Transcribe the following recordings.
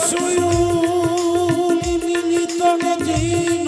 সুয়ুলি মিলিত জিন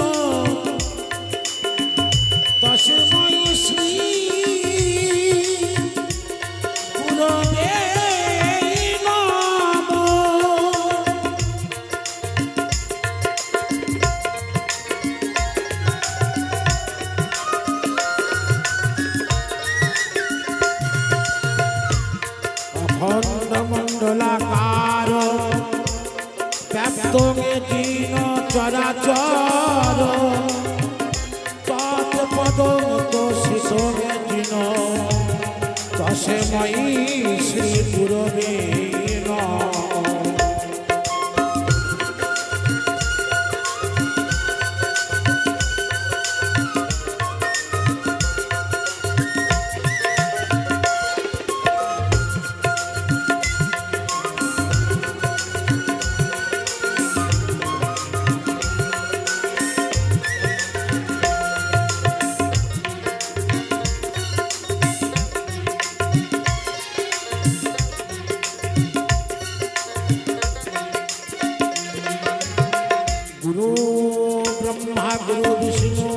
বিষ্ণু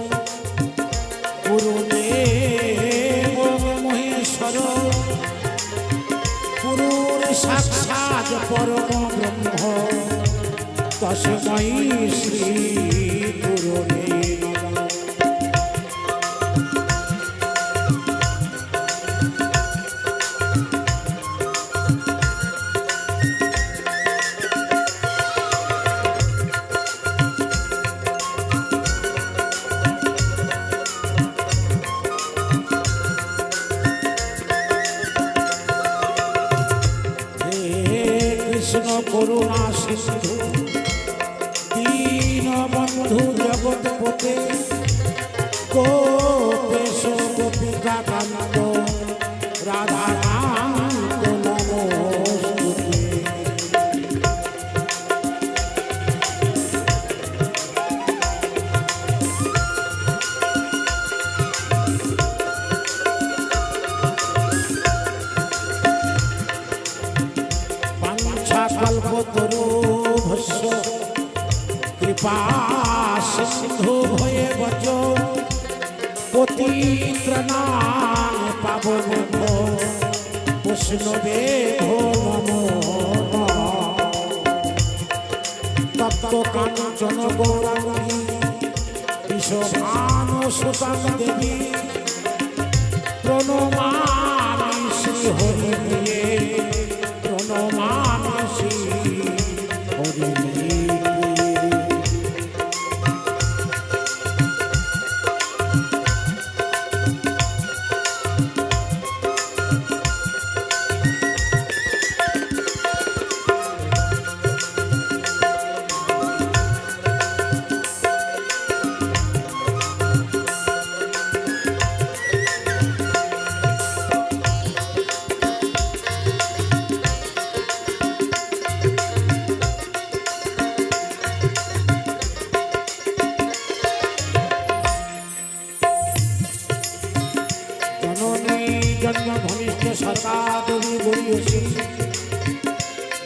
গুরুদেব মহেশ্বর গুরুর সাক্ষাৎ পরম ব্রহ্ম তসময়ী বন্ধু জগৎপতে গোপেশ গোপিকা কান্ত রাধা ভস্য কৃপা সিন্ধু ভয়ে বচ পতিত্রনাম পাবন বৈষ্ণবে ভো নমো তপ্ত কাঞ্চন গৌরাঙ্গী বিশ্বমান সুতাং দেবী। প্রণমামি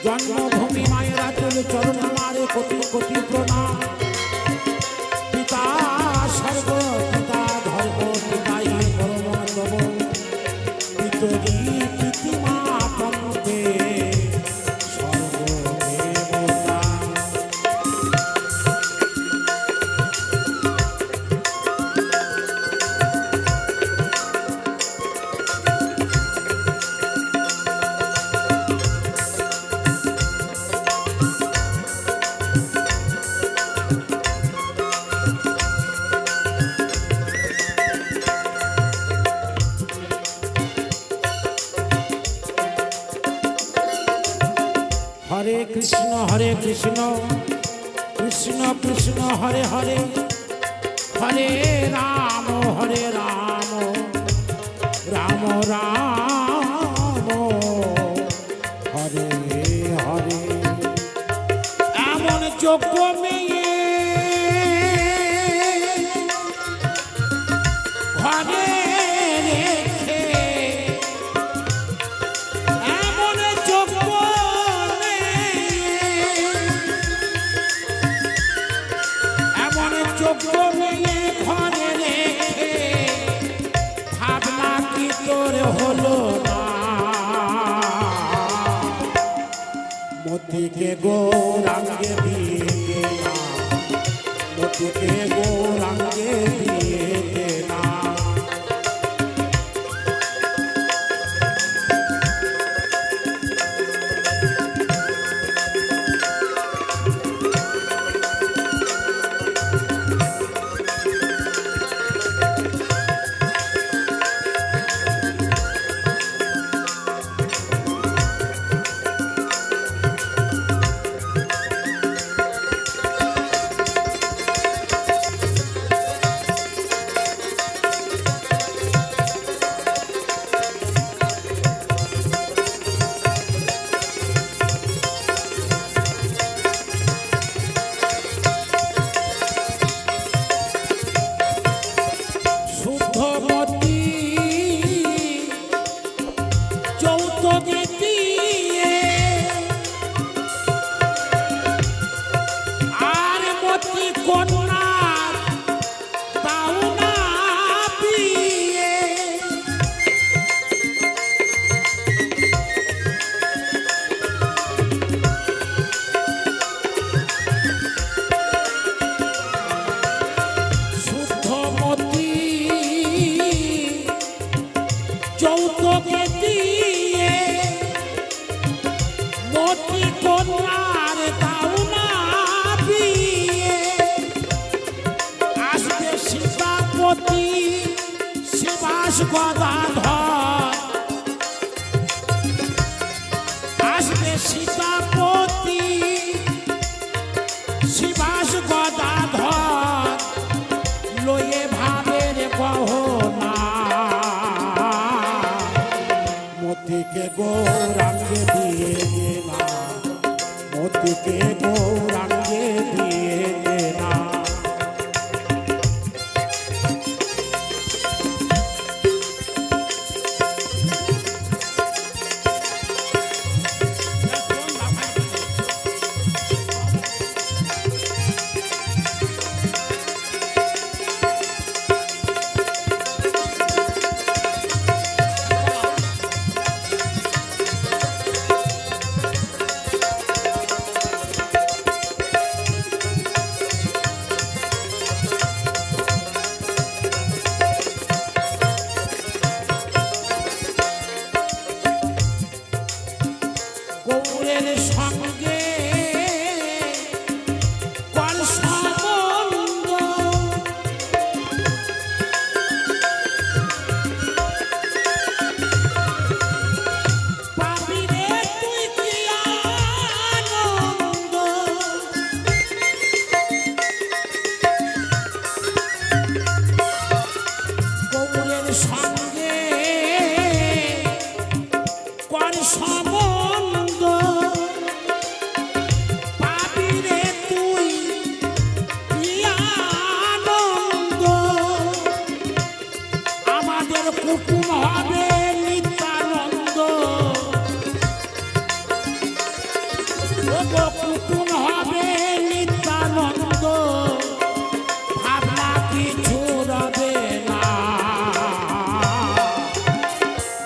জন্মভূমি মায়েরা চলে চরণ মারে কোটি কোটি প্রণাম হরে হরে রাম হরে রাম। রাম রাম হরে হরে। এমন যোগ্য নতুকে গৌরাঙ্গে দিয়ে নতুকে গৌরাঙ্গে দিয়ে যৌতুকে দিয়ে মোটি কন্যা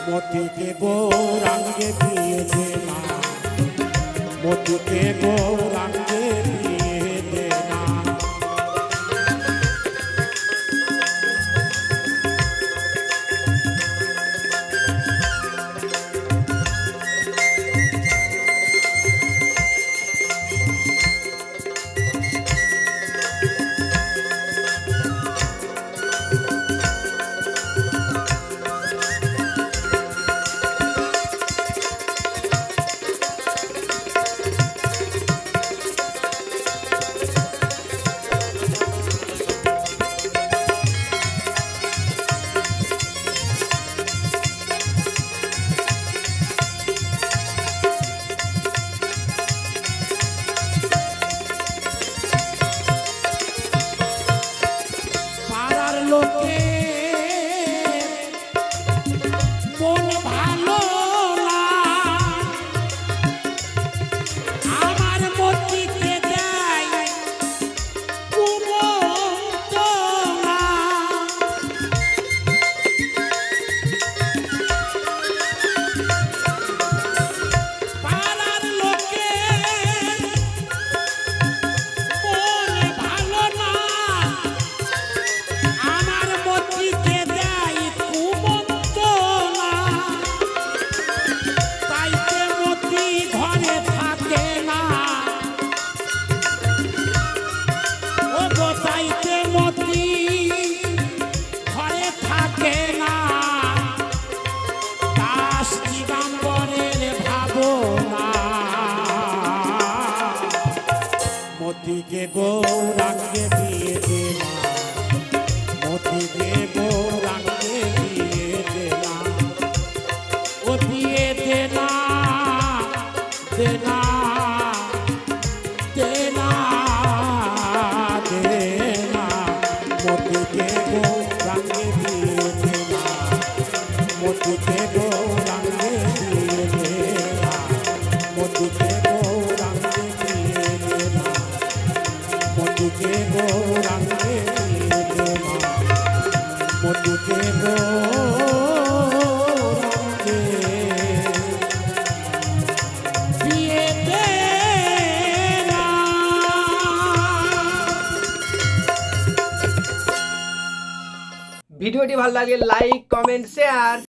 মতিকে গৌরাঙ্গে দিয়েছে মা। মতিকে গৌরাঙ্গ ভিডিওটি ভালো লাগলে লাইক কমেন্ট শেয়ার